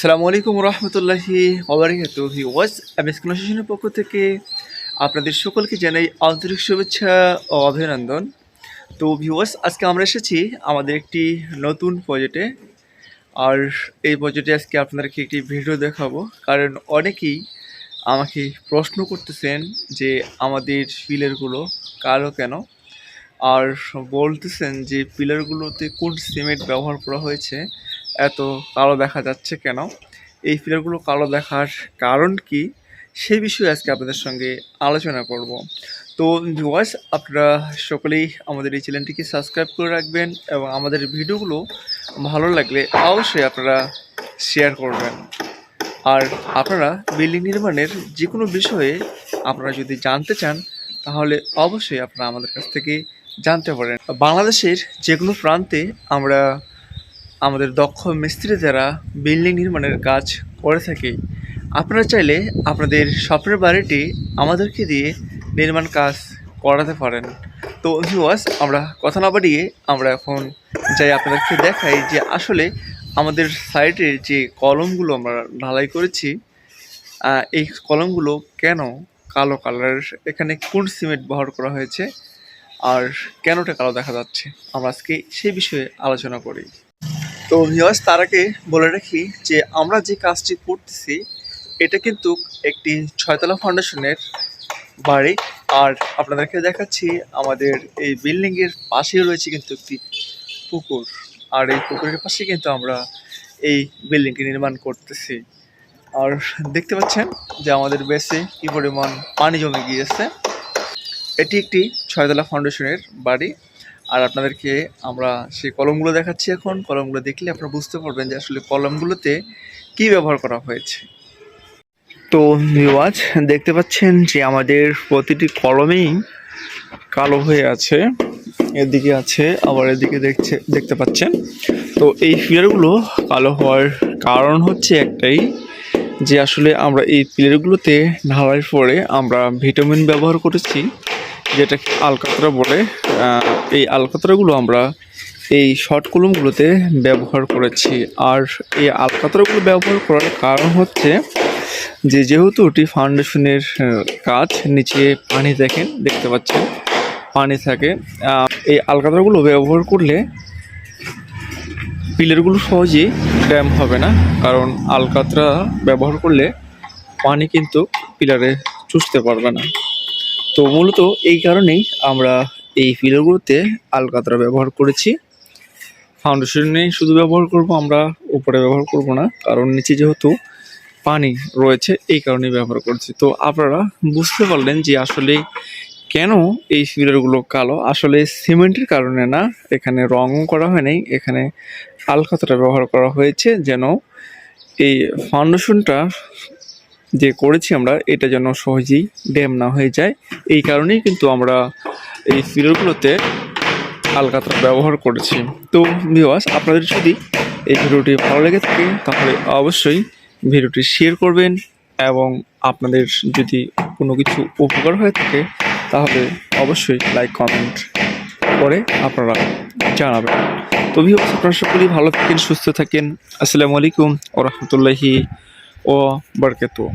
সালামু আলাইকুম রহমতুল্লাহি ওবরাকাত ওয়াজ অ্যামেসকুলেশনের পক্ষ থেকে আপনাদের সকলকে জানাই আন্তরিক শুভেচ্ছা ও অভিনন্দন। তো ভিউয়ার্স আজকে আমরা এসেছি আমাদের একটি নতুন প্রজেক্টে আর এই প্রজেক্টে আজকে আপনাদেরকে একটি ভিডিও দেখাবো। কারণ অনেকেই আমাকে প্রশ্ন করতেছেন যে আমাদের পিলারগুলো কালো কেন? আর বলতেছেন যে পিলারগুলোতে কোন সিমেন্ট ব্যবহার করা হয়েছে? এত কালো দেখা যাচ্ছে কেন? এই পিলারগুলো কালো দেখার কারণ কি? সেই বিষয়ে আজকে আপনাদের সঙ্গে আলোচনা করব। তো ভিউয়ার্স আপনারা সকলেই আমাদের এই চ্যানেলটিকে সাবস্ক্রাইব করে রাখবেন এবং আমাদের ভিডিওগুলো ভালো লাগলে অবশ্যই আপনারা শেয়ার করবেন। আর আপনারা বিল্ডিং নির্মাণের যে কোনো বিষয়ে আপনারা যদি জানতে চান, তাহলে অবশ্যই আপনারা আমাদের কাছ থেকে জানতে পারেন। বাংলাদেশের যে কোনো প্রান্তে আমরা আমাদের দক্ষ মিস্ত্রি দ্বারা বিল্ডিং নির্মাণের কাজ করে থাকি, আপনারা চাইলে আপনাদের স্বপ্নের বাড়িটি আমাদেরকে দিয়ে নির্মাণ কাজ করাতে পারেন। তো ভিউয়ার্স আমরা কথা না বাড়িয়ে আমরা এখন যাই আপনাদেরকে দেখাই যে আসলে আমাদের সাইডের যে কলমগুলো আমরা ঢালাই করেছি এই কলমগুলো কেন কালো কালারের এখানে কোন সিমেন্ট ব্যবহার করা হয়েছে, আর কেনটা কালো দেখা যাচ্ছে? আমরা আজকে সেই বিষয়ে আলোচনা করি। তো ভিওয়ার্স তার আগে বলে রাখি যে আমরা যে কাজটি করতেছি, এটা কিন্তু একটি ছয়তলা ফাউন্ডেশনের বাড়ি। আর আপনাদেরকে দেখাচ্ছি, আমাদের এই বিল্ডিং এর পাশেই রয়েছে কিন্তু একটি পুকুর। আর এই পুকুরের পাশে কিন্তু আমরা এই বিল্ডিংটি নির্মাণ করতেছি। আর দেখতে পাচ্ছেন যে আমাদের বেসে কি পরিমাণ পানি জমে গিয়েছে। এটি একটি ছয়তলা ফাউন্ডেশনের বাড়ি। আর আপনাদেরকে আমরা সেই কলমগুলো দেখাচ্ছি এখন। কলমগুলো দেখলে আপনারা বুঝতে পারবেন যে আসলে কলমগুলোতে কি ব্যবহার করা হয়েছে। তো ভিওয়াজ দেখতে পাচ্ছেন যে আমাদের প্রতিটি কলমেই কালো হয়ে আছে, এদিকে আছে, আবার এদিকে দেখছে, দেখতে পাচ্ছেন। তো এই ফিলারগুলো কালো হওয়ার কারণ হচ্ছে একটাই, যে আসলে আমরা এই পিলারগুলোতে ঢালাইয়ের পরে আমরা ভিটামিন ব্যবহার করেছি। যেটা আলকাতরা বলে এই আলকাতরাগুলো আমরা এই শর্ট কলমগুলোতে ব্যবহার করেছি। আর এই আলকাতরাগুলো ব্যবহার করার কারণ হচ্ছে যে, যেহেতু ওটি ফাউন্ডেশনের কাজ, নিচে পানি দেখেন, দেখতে পাচ্ছেন, পানি থাকে। এই আলকাতরাগুলো ব্যবহার করলে পিলারগুলো সহজেই ড্যাম হবে না, কারণ আলকাতরা ব্যবহার করলে পানি কিন্তু পিলারে চুষতে পারবে না। তো মূলত এই কারণেই আমরা এই পিলারগুলোতে আলকাতরা ব্যবহার করেছি। ফাউন্ডেশনে শুধু ব্যবহার করব, আমরা উপরে ব্যবহার করব না, কারণ নিচে যেহেতু পানি রয়েছে, এই কারণেই ব্যবহার করছি। তো আপনারা বুঝতে পারলেন যে আসলে কেন এই পিলারগুলো কালো? আসলে সিমেন্টের কারণে না, এখানে রঙও করা হয় নাই, এখানে আলকাতরা ব্যবহার করা হয়েছে যেন এই ফাউন্ডেশনটা যে করেছি আমরা, এটা যেন সহজেই ড্যাম না হয়ে যায়। এই কারণেই কিন্তু আমরা এই ফিলারগুলোতে আলকাতরা ব্যবহার করেছি। তো ভিওয়াস আপনাদের যদি এই ভিডিওটি ভালো লেগে থাকে, তাহলে অবশ্যই ভিডিওটি শেয়ার করবেন এবং আপনাদের যদি কোনো কিছু উপকার হয়ে থাকে, তাহলে অবশ্যই লাইক কমেন্ট করে আপনারা জানাবেন। তো ভিওয়াস আপনারা সকলেই ভালো থাকেন, সুস্থ থাকেন। আসসালামু আলাইকুম ও রহমতুল্লাহি ও বারকাতুহ